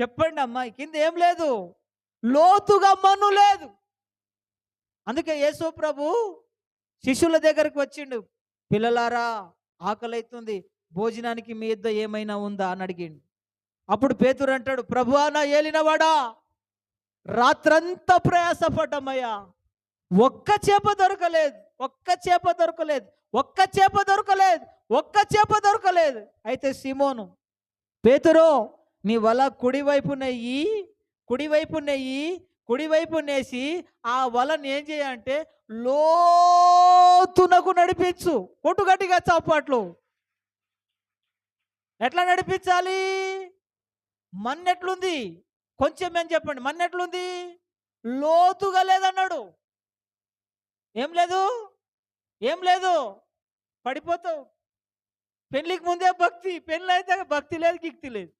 చెప్పండి అమ్మా కింద ఏం లేదు. లోతుగా మన్ను లేదు. అందుకే యేసు ప్రభు శిష్యుల దగ్గరికి వచ్చిండు. పిల్లలారా ఆకలి అవుతుంది భోజనానికి మీ ఇద్ద ఏమైనా ఉందా అని అడిగిండు. అప్పుడు పేతురు అంటాడు ప్రభు నా ఏలినవాడా? రాత్రంతా ప్రయాసపడ్డమయ్యా. ఒక్క చేప దొరకలేదు. ఒక్క చేప దొరకలేదు. ఒక్క చేప దొరకలేదు. ఒక్క చేప దొరకలేదు. అయితే సిమోను పేతురు నీ వల కుడివైపు నెయ్యి కుడివైపు నెయ్యి కుడివైపు నేసి ఆ వలను ఏం చేయాలంటే లోతునకు నడిపించు. కొట్టుగట్టిగా చాపాట్లు. ఎట్లా నడిపించాలి? మన్నెట్లుంది? కొంచెం ఏం చెప్పండి. మన్నెట్లుంది? లోతుగా లేదన్నాడు. ఏం లేదు? ఏం లేదు? పడిపోతావు. పెళ్ళికి ముందే భక్తి. పెళ్ళి అయితే భక్తి లేదు గిక్తి లేదు.